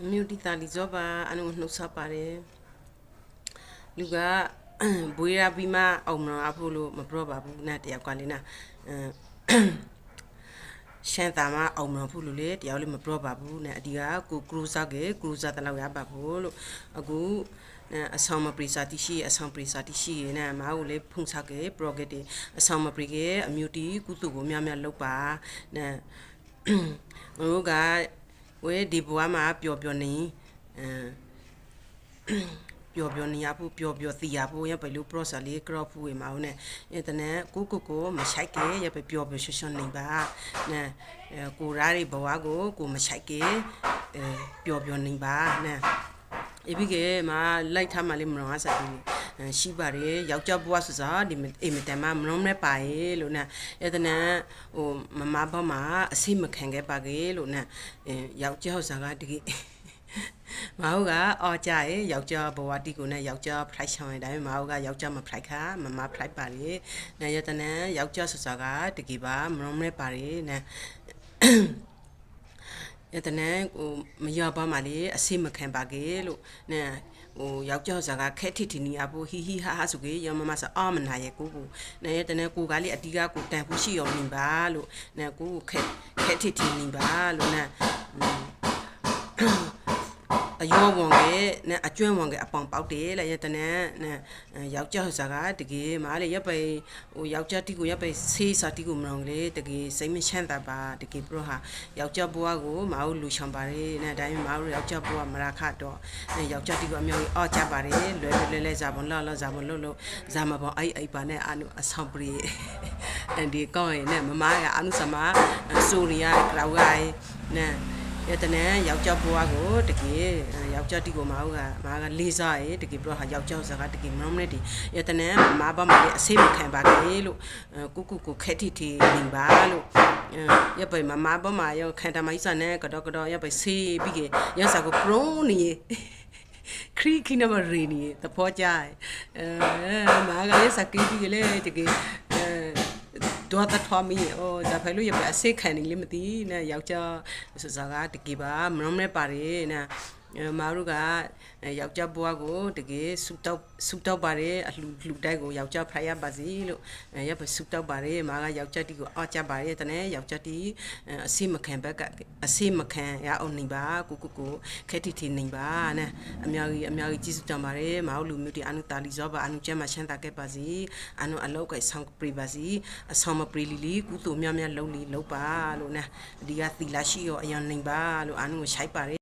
မြူတီတာလီဇောပါအနုနှုတ်ဆက်ပါတယ်လူကဘွေးရပြီးမှအောင်မအဖို့လို့မပြောပါဘူးနဲ့တယောက်ကလေးနာအဲရှန်တာမအောင်မဖို့လို့လေတယောက်လေးမပြောပါဘူးနဲ့အဒီကကိုကရူဇာကကရူဇာတလောက်ရပါဖို့လို့အခုအဆောင်မပရိစာတိရှိအဆောင်ပရိစာတိရှိနဲ့မာကိုလေဖုန်စားကပရော့ဂက်တီအဆောင်မပရိကအမြူတီကုစုကိုများများလောက်ပါနဲ့ငါတို့က ဝဲဒီဘွားမှာပျော်ပျော်နေအမ်ပျော်ပျော်နေရဖို့ပျော်ပျော်သိရဖို့ရပဲလို့ process လေး crop ဖို့ရမှာဦးနဲ့အင်တာနက်ကိုကိုကိုမဆိုင်ကဲရပဲပျော်ပျော်ရွှွှွှနေပါနဲ့ကိုရာတွေဘဝကိုကိုမဆိုင်ကဲအဲပျော်ပျော်နေပါနဲ့အပြီးကမှလိုက်ထားမှလေးမတော်စားဘူး ရှိပါတယ်ယောက်ျားဘဝဆိုစားဒီအိမ်မတန်မမလုံးနဲ့ပါရေလို့နဲ့အဲ့ဒါနဲ့ဟိုမမဘမှာအစိမခံခဲ့ပါကေလို့နဲ့ယောက်ျားဟောစားကတကယ်မဟုတ်ကအော်ကြရေယောက်ျားဘဝတီကိုနဲ့ယောက်ျားဖလိုက်ဆောင်ရတိုင်းမဟုတ်ကယောက်ျားမဖလိုက်ခါမမဖလိုက်ပါလေနဲ့ရတဲ့နဲ့ယောက်ျားဆိုစားကတကယ်ပါမလုံးနဲ့ပါရေနဲ့ရတဲ့နဲ့ဟိုမရပါမှလေအစိမခံပါကေလို့နဲ့ ဟိုယောက်ျားစကားခဲထိတီနီအဖိုဟီဟီဟာဟာဆိုကေရမမဆအာမနာရဲ့ကိုကိုနဲ့တနေ့ကိုကလေးအတီးကကိုတန်ဖို့ရှိရောနေပါလို့နဲ့ကိုခဲခဲထိတီနီပါလို့နဲ့ အယောဝန်ကနဲ့အကျွမ်းဝန်ကအပေါင်ပေါက်တယ်လေရတနဲ့နဲ့ယောက်ျားစကားတကယ်မားလေရပ်ပဲဟိုယောက်ျားတီကိုရပ်ပဲဆေးစာတီကိုမလောင်လေတကယ်စိတ်မချမ်းသာပါတကယ်ပြဟာယောက်ျားဘွားကိုမအောင်လူချောင်ပါတယ်နဲ့ဒါပေမဲ့မအောင်ယောက်ျားဘွားမရာခတော့နဲ့ယောက်ျားတီကိုအမျိုးကြီးအော့ကြပါတယ်လွယ်လွယ်လဲဇာဘွန်လာလာဇာဘွန်လို့လို့ဇာမဘွန်အိုက်အိုက်ပါနဲ့အနုအဆောင်ပရီအန်ဒီကောင်းရင်နဲ့မမကအနုစမဆိုရီယာကလောက်ကိုင်းနဲ့ ရတဲ့နဲ့ယောက်ျားဘွားကိုတကယ်ယောက်ျားတီကိုမဟုတ်ကမာကလေးစားရေတကယ်ပြတော့ဟာယောက်ျားစကားတကယ်မမနဲ့ဒီရတဲ့နဲ့မဘာမလေးအစိမခံပါကေလို့ကုကုကိုခက်တီတီနေပါလို့ရပဲမမဘမရောခန်တမိုင်းစနဲ့ကတော့ကတော့ရပဲဆေးပြီးကေရစာကိုပရုံးနေခရီခိနမရီနီတပေါ်ကြအဲမာကလေးစကီပြီးကလေးတကယ် တော့တထွားမီအိုဒါဖဲလို့ရပါအစိခံနေလိမသိနဲ့ယောက်ျားစစကားတကယ်ပါမနှမနဲ့ပါတယ်နဲ့ မာတို့ကယောက်ျားဘွားကိုတကယ်ဆူတောက်ဆူတောက်ပါတယ်အလှလှတိုက်ကိုယောက်ျားဖရရပါစီလို့ရပါဆူတောက်ပါတယ်မာကယောက်ျားတီကိုအော့ကြပါတယ်တနေ့ယောက်ျားတီအစိမခံဘက်ကအစိမခံရအောင်နေပါကိုကိုကိုခဲတီတီနေပါနဲ့အများကြီးအများကြီးကျေးဇူးတင်ပါတယ်မာတို့လူမျိုးတီအနုတာလီဇောပါအနုကျမချမ်းသာခဲ့ပါစီအနုအလောက်ကဆောင်းပရိပါစီအဆောင်မပရိလီလီကုသိုလ်များများလုံးလီလုံးပါလို့နဲ့ဒီကသီလာရှိရောအယံနေပါလို့အနုကိုရှိုက်ပါတယ်